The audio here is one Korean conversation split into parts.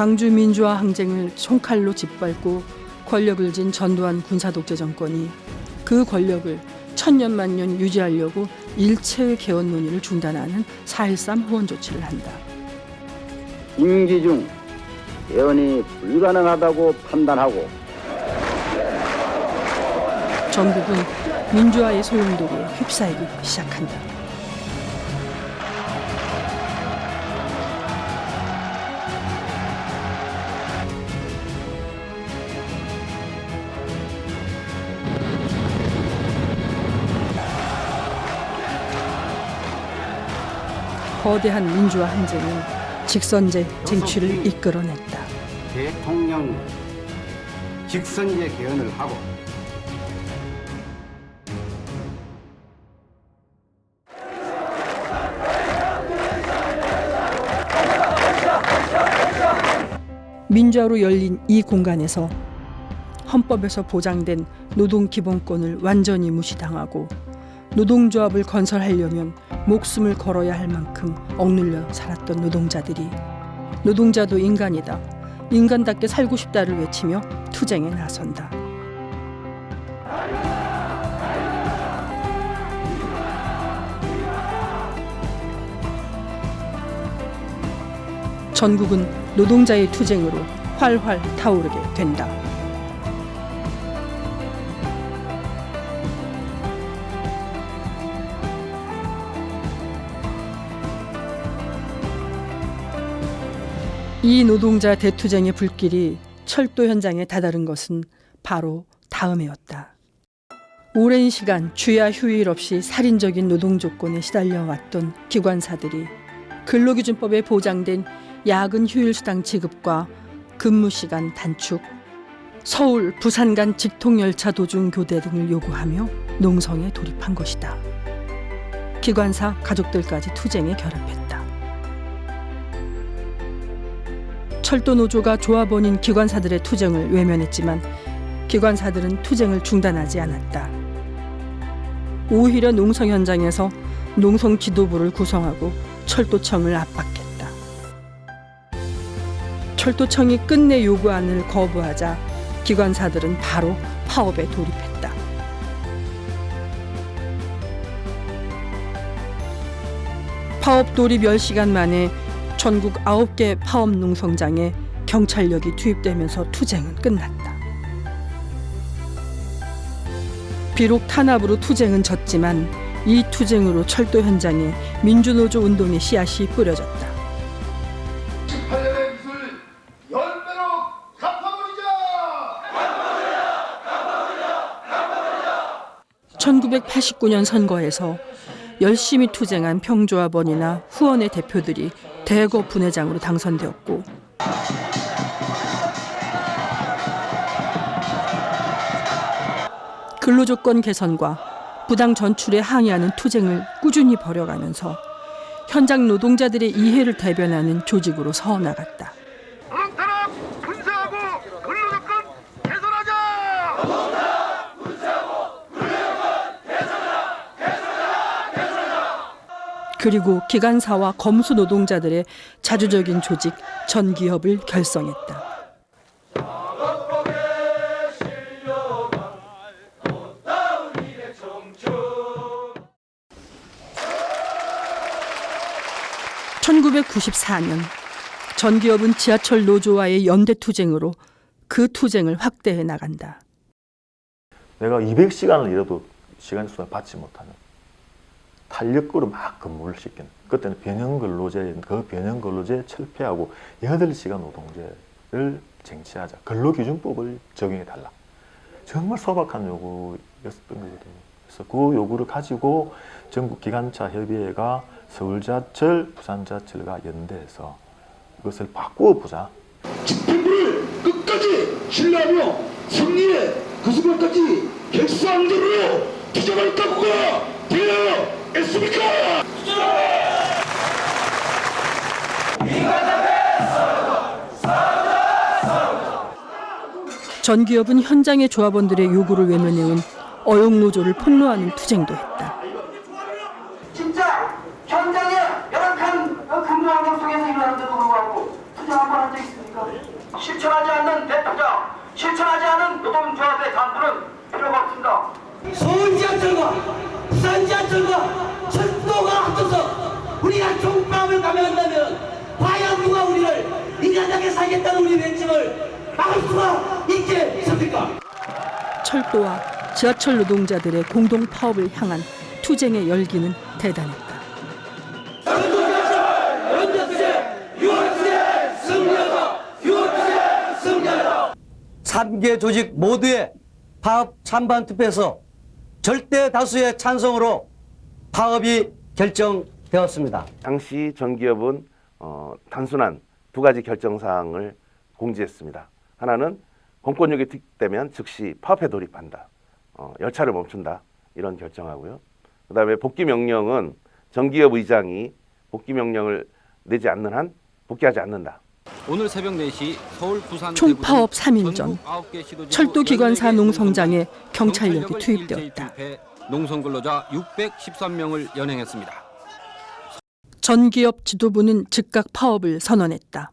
광주 민주화 항쟁을 총칼로 짓밟고 권력을 쥔 전두환 군사독재 정권이 그 권력을 천년만년 유지하려고 일체의 개헌 논의를 중단하는 4.13 후원 조치를 한다. 임기 중 개헌이 불가능하다고 판단하고 전국은 민주화의 소용돌이에 휩싸이기 시작한다. 거대한 민주화 항쟁은 직선제 쟁취를 이끌어냈다. 대통령 직선제 개헌을 하고 민주화로 열린 이 공간에서 헌법에서 보장된 노동 기본권을 완전히 무시당하고 노동조합을 건설하려면 목숨을 걸어야 할 만큼 억눌려 살았던 노동자들이 노동자도 인간이다. 인간답게 살고 싶다를 외치며 투쟁에 나선다. 전국은 노동자의 투쟁으로 활활 타오르게 된다. 이 노동자 대투쟁의 불길이 철도 현장에 다다른 것은 바로 다음 해였다. 오랜 시간 주야 휴일 없이 살인적인 노동 조건에 시달려 왔던 기관사들이 근로기준법에 보장된 야근 휴일 수당 지급과 근무 시간 단축, 서울 부산 간 직통 열차 도중 교대 등을 요구하며 농성에 돌입한 것이다. 기관사 가족들까지 투쟁에 결합했다. 철도 노조가 조합원인 기관사들의 투쟁을 외면했지만 기관사들은 투쟁을 중단하지 않았다. 오히려 농성 현장에서 농성 지도부를 구성하고 철도청을 압박했다. 철도청이 끝내 요구안을 거부하자 기관사들은 바로 파업에 돌입했다. 파업 돌입 10시간 만에 전국 9개 파업 농성장에 경찰력이 투입되면서 투쟁은 끝났다. 비록 탄압으로 투쟁은 졌지만 이 투쟁으로 철도 현장에 민주노조 운동의 씨앗이 뿌려졌다. 18년의 빚을 열배로 갚아버리자! 1989년 선거에서 열심히 투쟁한 평조합원이나 후원의 대표들이 대거 분회장으로 당선되었고 근로조건 개선과 부당 전출에 항의하는 투쟁을 꾸준히 벌여가면서 현장 노동자들의 이해를 대변하는 조직으로 서나갔다. 노동탄압 군사하고 근로조건 개선하자! 그리고 기관사와 검수 노동자들의 자주적인 조직 전기협을 결성했다. (1994년) 전기업은 지하철 노조와의 연대 투쟁으로 그 투쟁을 확대해 나간다. 내가 200시간을 일해도 시간 수당 받지 못하는 탄력으로 막 근무를 시키는. 그때는 변형근로제 그 변형근로제 철폐하고 8시간 노동제를 쟁취하자. 근로기준법을 적용해 달라. 정말 소박한 요구였었던 거거든요. 그래서 그 요구를 가지고 전국 기관차 협의회가 서울지하철 부산지하철과 연대해서 이것을 바꾸어 보자. 집행부를 끝까지 신뢰하며 승리의 그 순간까지 결사항전으로 투쟁할 각오가 되어 있습니까? 전기업은 현장의 조합원들의 요구를 외면해온 어용노조를 폭로하는 투쟁도 했다. 진짜 현장의 열악한 어, 근무 환경 속에서 일하는데도 불구하고 투쟁 한번 한 적 있습니까? 실천하지 않는 대투쟁, 실천하지 않은 노동조합의 간부는 필요가 없습니다. 서울 지하철과 부산 지하철과 총파업을 감행한다면 과연 누가 우리를 인간하게 살겠다는 우리 외침을 막을 수가 있겠습니까? 철도와 지하철 노동자들의 공동 파업을 향한 투쟁의 열기는 대단했다. 삼개 조직 모두의 파업 찬반 투표에서 절대 다수의 찬성으로 파업이 결정 되었습니다. 당시 전기업은 어, 단순한 두 가지 결정 사항을 공지했습니다. 하나는 공권력이 투입되면 즉시 파업에 돌입한다. 어, 열차를 멈춘다. 이런 결정하고요. 그 다음에 복귀 명령은 전기업 의장이 복귀 명령을 내지 않는 한 복귀하지 않는다. 오늘 새벽 4시 서울 부산 총파업 대구등 3일 전 철도 기관사 14개 농성장에 경찰력이 투입되었다. 일제히 투입해 농성 근로자 613명을 연행했습니다. 전 기업 지도부는 즉각 파업을 선언했다.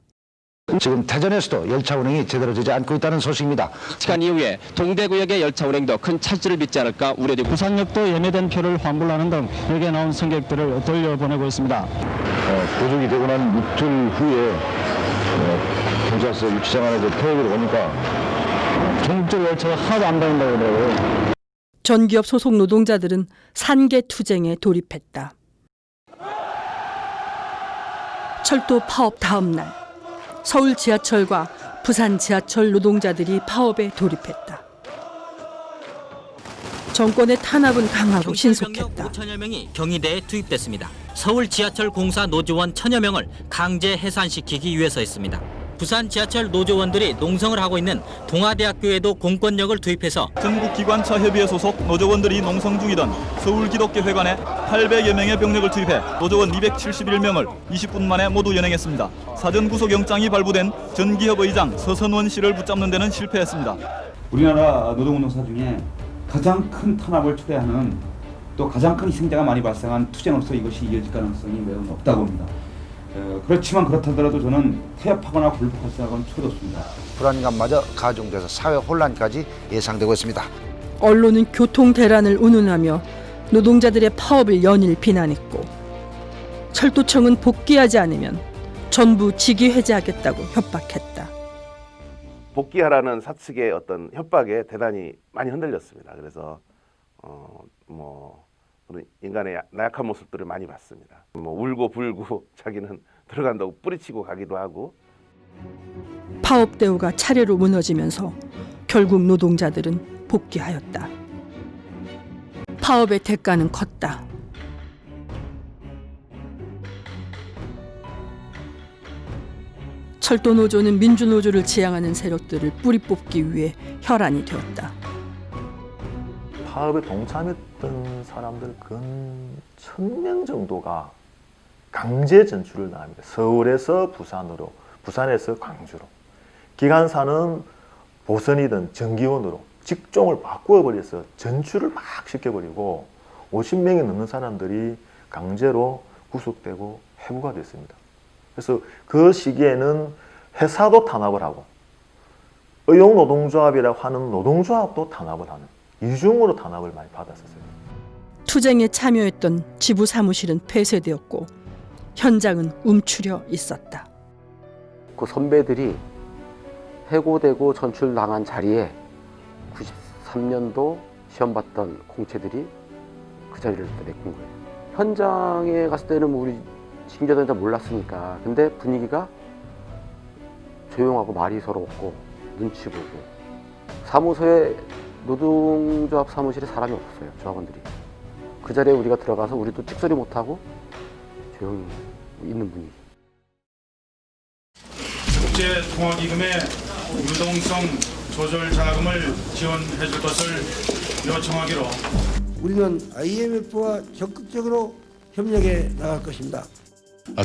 지금 대전에서도 열차 운행이 제대로 되지 않고 있다는 소식입니다. 시간 이후에 동대구역의 열차 운행도 큰 차질을 빚지 않을까 우려되고 부산역도 예매된 표를 환불하는 등 여기에 나온 승객들을 돌려보내고 있습니다. 어, 도둑이 되고 난 이틀 후에 어, 경찰서 유치장 안에서 태우기로 오니까 전국적 열차가 하나도 안 다닌다고 그러더라고요. 전기업 소속 노동자들은 산계 투쟁에 돌입했다. 철도 파업 다음 날 서울 지하철과 부산 지하철 노동자들이 파업에 돌입했다. 정권의 탄압은 강하고 신속했다. 5천여 명이 경희대에 투입됐습니다. 서울 지하철 공사 노조원 천여 명을 강제 해산시키기 위해서였습니다. 부산 지하철 노조원들이 농성을 하고 있는 동아대학교에도 공권력을 투입해서 전국 기관차 협의회 소속 노조원들이 농성 중이던 서울 기독교 회관에 800여 명의 병력을 투입해 노조원 271명을 20분 만에 모두 연행했습니다. 사전 구속 영장이 발부된 전기협 의장 서선원 씨를 붙잡는 데는 실패했습니다. 우리나라 노동운동사 중에 가장 큰 탄압을 초래하는 또 가장 큰 희생자가 많이 발생한 투쟁으로서 이것이 이어질 가능성이 매우 높다고 봅니다. 어, 그렇지만 그렇다더라도 저는 타협하거나 굴복할 생각은 초도 없습니다. 불안감마저 가중돼서 사회 혼란까지 예상되고 있습니다. 언론은 교통 대란을 운운하며 노동자들의 파업을 연일 비난했고 철도청은 복귀하지 않으면 전부 직위 해제하겠다고 협박했다. 복귀하라는 사측의 어떤 협박에 대단히 많이 흔들렸습니다. 그래서 어, 뭐 그런 인간의 야- 나약한 모습들을 많이 봤습니다. 뭐 울고 불고 자기는 들어간다고 뿌리치고 가기도 하고 파업 대우가 차례로 무너지면서 결국 노동자들은 복귀하였다. 파업의 대가는 컸다. 철도 노조는 민주 노조를 지향하는 세력들을 뿌리 뽑기 위해 혈안이 되었다. 파업에 동참했던 사람들 근 1000명 정도가 강제 전출을 나갑니다. 서울에서 부산으로, 부산에서 광주로. 기관사는 보선이든 정기원으로 직종을 바꾸어 버려서 전출을 막 시켜버리고 50명이 넘는 사람들이 강제로 구속되고 해고가 됐습니다. 그래서 그 시기에는 회사도 탄압을 하고 의용노동조합이라고 하는 노동조합도 탄압을 하는 이중으로 탄압을 많이 받았었어요. 투쟁에 참여했던 지부 사무실은 폐쇄되었고 현장은 움츠려 있었다. 그 선배들이 해고되고 전출당한 자리에 93년도 시험 봤던 공채들이 그 자리를 메꾼 거예요. 현장에 갔을 때는 뭐 우리 징계단자 몰랐으니까. 근데 분위기가 조용하고 말이 서로 없고 눈치 보고 사무소에 노동조합 사무실에 사람이 없었어요. 조합원들이. 그 자리에 우리가 들어가서 우리도 찍소리 못하고 조용히 있는 분위기. 국제통화기금의 유동성 조절 자금을 지원해 줄 것을 요청하기로 우리는 IMF와 적극적으로 협력해 나갈 것입니다.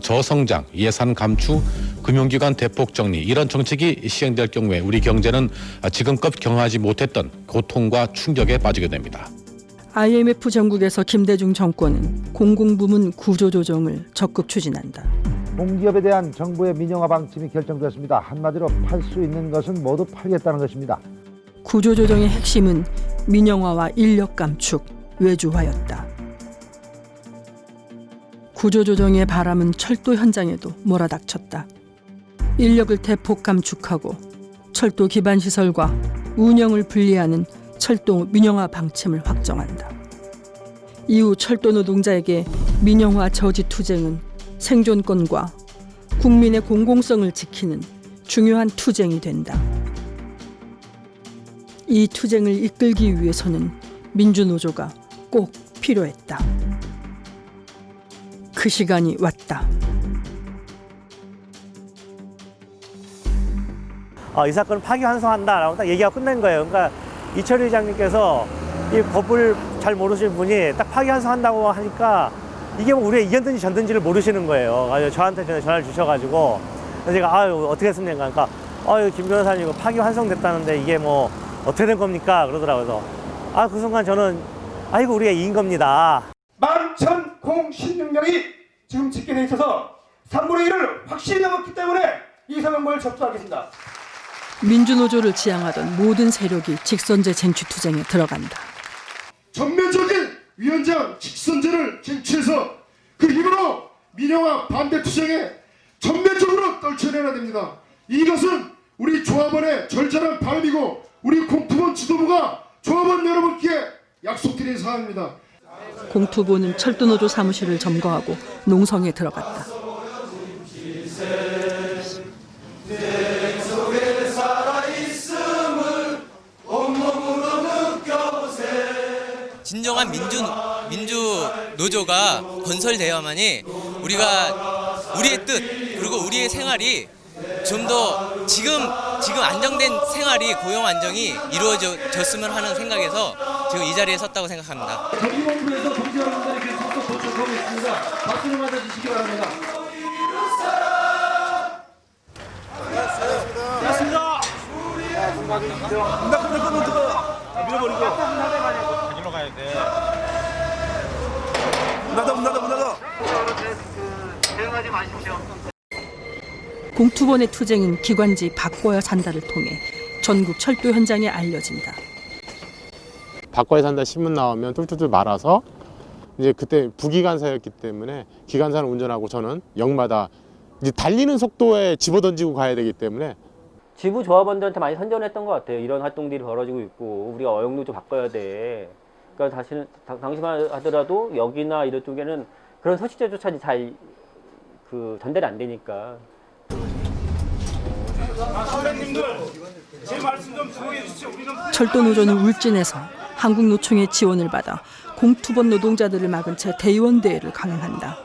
저성장, 예산 감축, 금융기관 대폭 정리 이런 정책이 시행될 경우에 우리 경제는 지금껏 경험하지 못했던 고통과 충격에 빠지게 됩니다. IMF 전국에서 김대중 정권은 공공부문 구조조정을 적극 추진한다. 공기업에 대한 정부의 민영화 방침이 결정됐습니다. 한마디로 팔 수 있는 것은 모두 팔겠다는 것입니다. 구조조정의 핵심은 민영화와 인력 감축, 외주화였다. 구조조정의 바람은 철도 현장에도 몰아닥쳤다. 인력을 대폭 감축하고 철도 기반 시설과 운영을 분리하는 철도 민영화 방침을 확정한다. 이후 철도 노동자에게 민영화 저지 투쟁은 생존권과 국민의 공공성을 지키는 중요한 투쟁이 된다. 이 투쟁을 이끌기 위해서는 민주노조가 꼭 필요했다. 그 시간이 왔다. 어, 이 사건을 파기환송한다라고 딱 얘기가 끝난 거예요. 그러니까 이철희 회장님께서 이 법을 잘 모르시는 분이 딱 파기환송한다고 하니까 이게 뭐 우리가 이겼든지 졌든지를 모르시는 거예요. 그래서 저한테 전화를 주셔가지고 제가 아유 어떻게 했습니까? 그러니까 아유 김 변호사님 이거 파기환송됐다는데 이게 뭐 어떻게 된 겁니까? 그러더라고요. 아 그 순간 저는 아이고 우리가 이긴 겁니다. 11,016명이 지금 집계돼 있어서 3분의 1을 확실히 넘었기 때문에 이 선언을 접수하겠습니다. 민주노조를 지향하던 모든 세력이 직선제 쟁취 투쟁에 들어간다. 전면적인 위원장 직선제를 쟁취해서 그 힘으로 민영화 반대 투쟁에 전면적으로 떨쳐내야 됩니다. 이것은 우리 조합원의 절절한 바람이고 우리 공투본 지도부가 조합원 여러분께 약속드린 사항입니다. 공투보는 철도노조 사무실을 점거하고 농성에 들어갔다. 진정한 민주 민주 노조가 건설되어야만이 우리가 우리의 뜻 그리고 우리의 생활이 좀 더 지금 지금 안정된 생활이 고용 안정이 이루어졌으면 하는 생각에서 지금 이 자리에 섰다고 생각합니다. 정기본부에서 여러분들에게 속속 도착하고 있습니다. 박수 좀 맞아주시기 바랍니다. 그건 뜨거. 밀어버리고. 가야 돼. 나다 문 닫아 문 닫아. 대응하지 마십시오. 공투본의 투쟁은 기관지 바꿔야 산다를 통해 전국 철도 현장에 알려진다. 바꿔야 산다 신문 나오면 툴툴툴 말아서 이제 그때 부기관사였기 때문에 기관사를 운전하고 저는 역마다 이제 달리는 속도에 집어던지고 가야 되기 때문에 지부 조합원들한테 많이 선전했던 것 같아요. 이런 활동들이 벌어지고 있고 우리가 어영노조 바꿔야 돼. 그러니까 다시는 당- 당시만 하더라도 여기나 이런 쪽에는 그런 서식자조차 잘그 전달이 안 되니까. 우리는 철도 노조는 울진에서 한국 노총의 지원을 받아 공투본 노동자들을 막은 채 대의원 대회를 강행한다.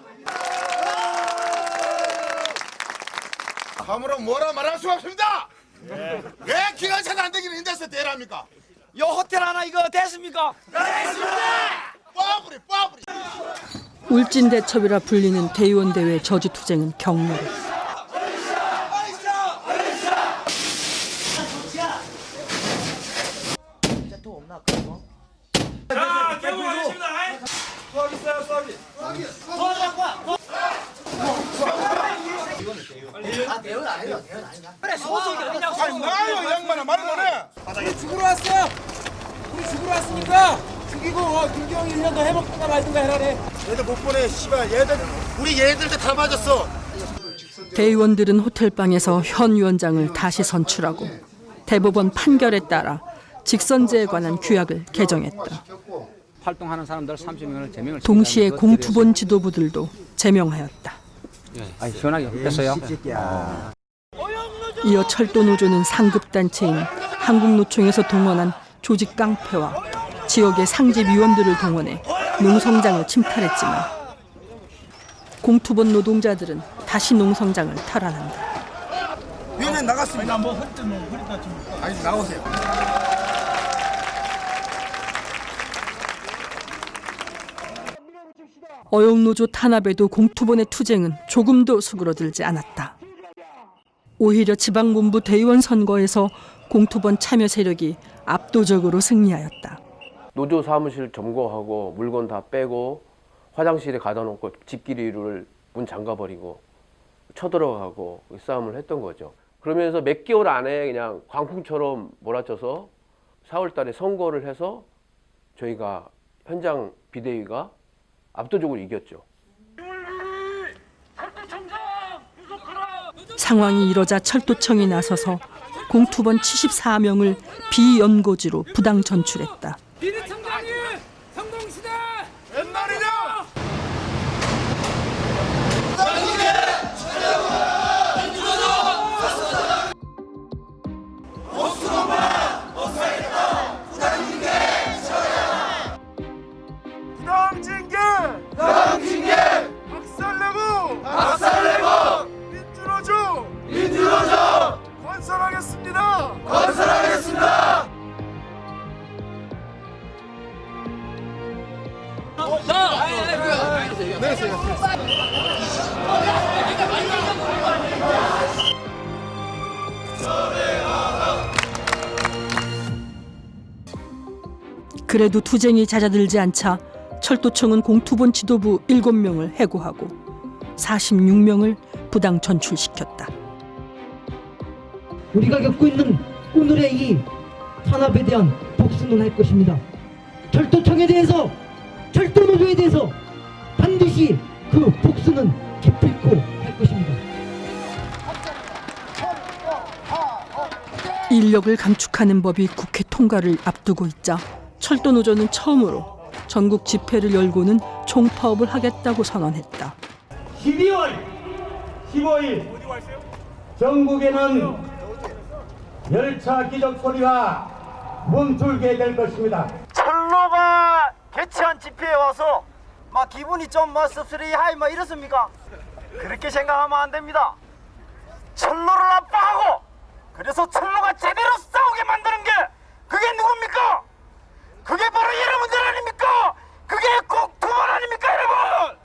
아무런 뭐라 말할 수 없습니다. 왜 기관차가 안 되기는 인데서 대랍니까? 요 호텔 하나 이거 됐습니까? 뽀부리. 울진대첩이라 불리는 대의원 대회 저지 투쟁은 격렬했다. 자, 개봉하겠습니다. 수학 있어요, 수학이. 아, 소속이 어디냐고. 이 양반아 말을 못해. 우리 죽으러 왔어 요. 우리 죽으러 왔으니까 죽이고 어, 김경희 1년 더 해먹든가 말든가 해라래. 얘들 못 보내 씨발 얘들 우리 얘들도 다 맞았어. 대의원들은 호텔방에서 현 위원장을 다시 선출하고 대법원 판결에 따라 직선제에 관한 규약을 개정했다. 활동하는 사람들 30명을 제명을 동시에 공투본 지도부들도 제명하였다. 아니 시원하게 했어요. 이어 철도노조는 상급단체인 한국노총에서 동원한 조직 깡패와 지역의 상집 위원들을 동원해 농성장을 침탈했지만 공투본 노동자들은 다시 농성장을 탈환한다. 위원장 나갔습니다. 아니, 뭐뭐 허리 다치 아니 나오세요. 어용노조 탄압에도 공투본의 투쟁은 조금도 수그러들지 않았다. 오히려 지방본부 대의원 선거에서 공투본 참여 세력이 압도적으로 승리하였다. 노조 사무실 점거하고 물건 다 빼고 화장실에 가다 놓고 집끼리를 문 잠가버리고 쳐들어가고 싸움을 했던 거죠. 그러면서 몇 개월 안에 그냥 광풍처럼 몰아쳐서 4월 달에 선거를 해서 저희가 현장 비대위가 압도적으로 이겼죠. 상황이 이러자 철도청이 나서서 공투번 74명을 비연고지로 부당 전출했다. 그래도 투쟁이 잦아들지 않자 철도청은 공투본 지도부 7명을 해고하고 46명을 부당 전출시켰다. 우리가 겪고 있는 오늘의 이 탄압에 대한 복수는 할 것입니다. 철도청에 대해서 철도노조에 대해서 반드시 그 복수는 기필코 할 것입니다. 인력을 감축하는 법이 국회 통과를 앞두고 있자 철도 노조는 처음으로 전국 집회를 열고는 총파업을 하겠다고 선언했다. 12월 15일 전국에는 열차 기적 소리가 멈추게 될 것입니다. 철로가 개최한 집회에 와서 막 기분이 좀막 씁쓸해하이 막 이렇습니까? 그렇게 생각하면 안 됩니다. 철로를 아파하고 그래서 철로가 제대로 싸우게 만드는 게 그게 누굽니까? 그게 바로 여러분들 아닙니까? 그게 꼭 두 번 아닙니까 여러분?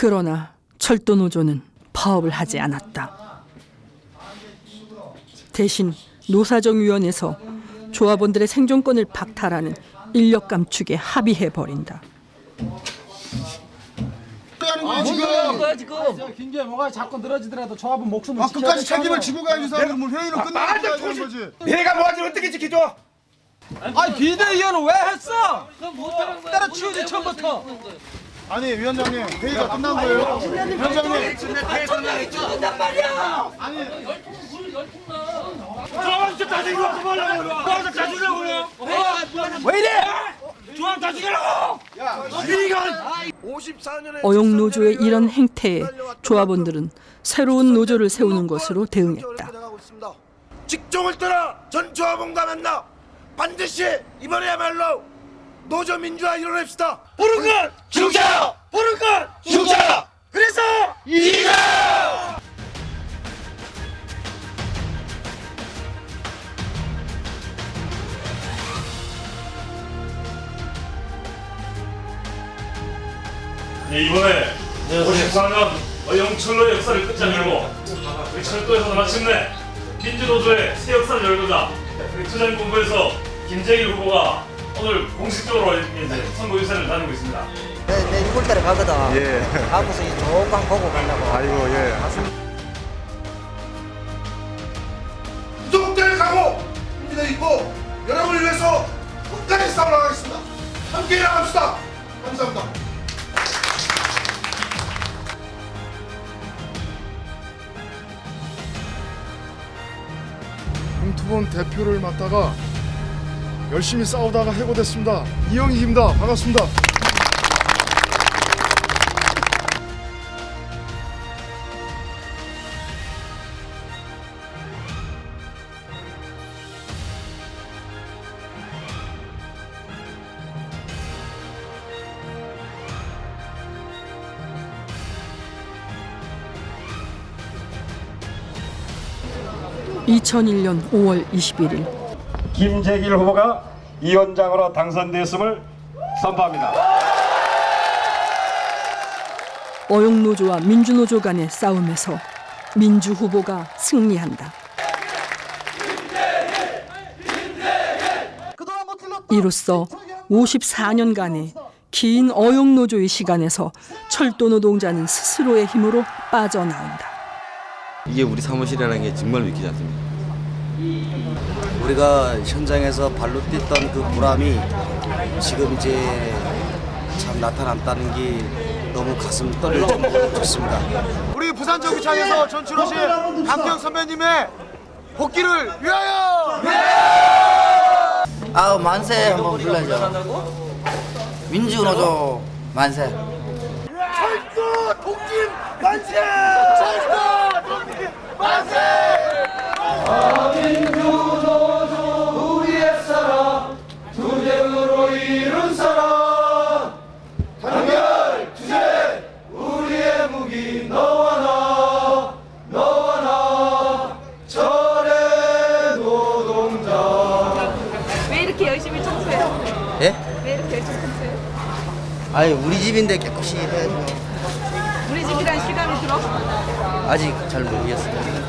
그러나 철도 노조는 파업을 하지 않았다. 대신 노사정위원회에서 조합원들의 생존권을 박탈하는 인력 감축에 합의해 버린다. 하는 거야 지금? 지금 김기현 뭐가 자꾸 늘어지더라도 조합은 목숨을 아 지켜야 끝까지. 책임을 지고 가야지 사람들은 뭐 회의는 아, 되는 조심- 거지 내가 뭐 하지 어떻게 지켜줘? 아니 비대위원은 왜 했어? 때려치우지 처음부터. 아니 위원장님 회의가 끝난 거예요? 위원장님 죽는단 말이야. 아니 조합 다 죽이고 말라고 조합 다 죽이려고요. 왜 이래? 조합 다 죽이려고. 이건 54년에 어용 노조의 이런 행태에 조합원들은 새로운 노조를 세우는 것으로 대응했다. 직종을 떠나 전 조합원과 만나 반드시 이번에야말로 노조 민주화. 옳은 건 죽자. 건 죽자. 그래서 이가. 네, 이번에 54년 어영철로의 역사를 끝장내고 우리 철도에서 마침내 민주노조의 새 역사를 열고자 우리 투쟁본부에서 김재길 후보가 오늘 공식적으로 이제 선거 유세를 다니고 있습니다. 내, 내 6월달에 가거든. 예. 가고서 이 좋은 방 보고 가려고. 아이고, 예. 구속될 각오 준비되어 있고 여러분을 위해서 끝까지 싸워나가겠습니다. 함께 일어납시다. 감사합니다. 공투본 대표를 맡다가 열심히 싸우다가 해고됐습니다. 이영희입니다. 반갑습니다. (2001년 5월 21일) 김재길 후보가 위원장으로 당선되었음을 선포합니다. 어용노조와 민주노조 간의 싸움에서 민주 후보가 승리한다. 이로써 54년간의 긴 어용노조의 시간에서 철도 노동자는 스스로의 힘으로 빠져나온다. 이게 우리 사무실이라는 게 정말 믿기지 않습니다. 우리가 현장에서 발로 뛰었던 그 보람이 지금 이제 참 나타났다는 게 너무 가슴 떨릴 정도로 좋습니다. 우리 부산 정비창에서 전출하신 강경 선배님의 복귀를 위하여! 아우 만세 한번 불러줘. 민주노조 만세. 철도 독립 만세! 철도 독립 만세! 아니 우리 집인데 깨끗이 해야죠. 우리 집이란 실감이 들어? 아직 잘 모르겠어요.